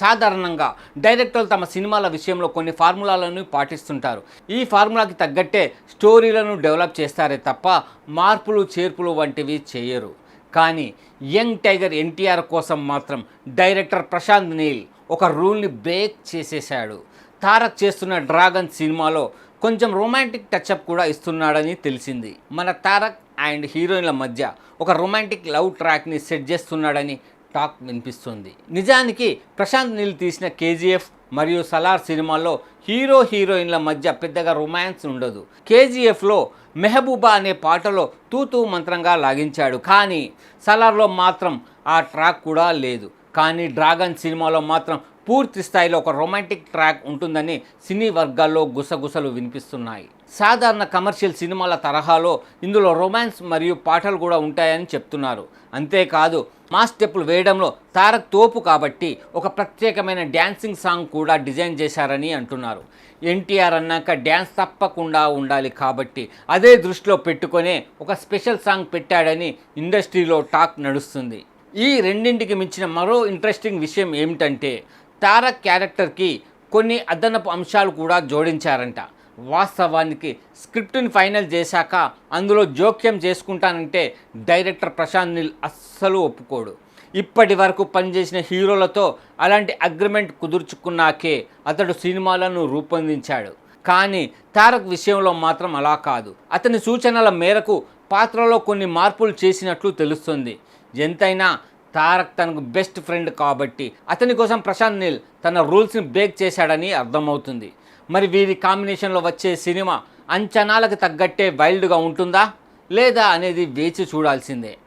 సాధారణంగా డైరెక్టర్లు తమ సినిమాల విషయంలో కొన్ని ఫార్ములాలను పాటిస్తుంటారు. ఈ ఫార్ములాకి తగ్గట్టే స్టోరీలను డెవలప్ చేస్తారే తప్ప మార్పులు చేర్పులు వంటివి చేయరు. కానీ యంగ్ టైగర్ ఎన్టీఆర్ కోసం మాత్రం డైరెక్టర్ ప్రశాంత్ నీల్ ఒక రూల్ని బ్రేక్ చేసేశాడు. తారక్ చేస్తున్న డ్రాగన్ సినిమాలో కొంచెం రొమాంటిక్ టచ్అప్ కూడా ఇస్తున్నాడని తెలిసింది. మన తారక్ అండ్ హీరోయిన్ల మధ్య ఒక రొమాంటిక్ లవ్ ట్రాక్ని సెట్ చేస్తున్నాడని టాక్ వినిపిస్తుంది. నిజానికి ప్రశాంత్ నీల్ తీసిన కేజీఎఫ్ మరియు సలార్ సినిమాల్లో హీరో హీరోయిన్ల మధ్య పెద్దగా రొమాన్స్ ఉండదు. కేజీఎఫ్లో మెహబూబా అనే పాటలో తూతూ మంత్రంగా లాగించాడు. కానీ సలార్లో మాత్రం ఆ ట్రాక్ కూడా లేదు. కానీ డ్రాగన్ సినిమాలో మాత్రం పూర్తి స్థాయిలో ఒక రొమాంటిక్ ట్రాక్ ఉంటుందని సినీ వర్గాల్లో గుసగుసలు వినిపిస్తున్నాయి. సాధారణ కమర్షియల్ సినిమాల తరహాలో ఇందులో రొమాన్స్ మరియు పాటలు కూడా ఉంటాయని చెప్తున్నారు. అంతేకాదు మా స్టెప్పులు వేయడంలో తారక్ తోపు కాబట్టి ఒక ప్రత్యేకమైన డ్యాన్సింగ్ సాంగ్ కూడా డిజైన్ చేశారని అంటున్నారు. ఎన్టీఆర్ అన్నాక డ్యాన్స్ తప్పకుండా ఉండాలి కాబట్టి అదే దృష్టిలో పెట్టుకొనే ఒక స్పెషల్ సాంగ్ పెట్టాడని ఇండస్ట్రీలో టాక్ నడుస్తుంది. ఈ రెండింటికి మించిన మరో ఇంట్రెస్టింగ్ విషయం ఏమిటంటే తారక్ క్యారెక్టర్కి కొన్ని అదనపు అంశాలు కూడా జోడించారంట. వాస్తవానికి స్క్రిప్ట్ని ఫైనల్ చేశాక అందులో జోక్యం చేసుకుంటానంటే డైరెక్టర్ ప్రశాంత్ నీల్ అస్సలు ఒప్పుకోడు. ఇప్పటి వరకు పనిచేసిన హీరోలతో అలాంటి అగ్రిమెంట్ కుదుర్చుకున్నాకే అతడు సినిమాలను రూపొందించాడు. కానీ తారక్ విషయంలో మాత్రం అలా కాదు. అతని సూచనల మేరకు పాత్రలో కొన్ని మార్పులు చేసినట్లు తెలుస్తుంది. ఎంతైనా తారక్ తనకు బెస్ట్ ఫ్రెండ్ కాబట్టి అతని కోసం ప్రశాంత్ నీల్ తన రూల్స్ని బ్రేక్ చేశాడని అర్థమవుతుంది. మరి వీరి కాంబినేషన్లో వచ్చే సినిమా అంచనాలకు తగ్గట్టే వైల్డ్గా ఉంటుందా లేదా అనేది వేచి చూడాల్సిందే.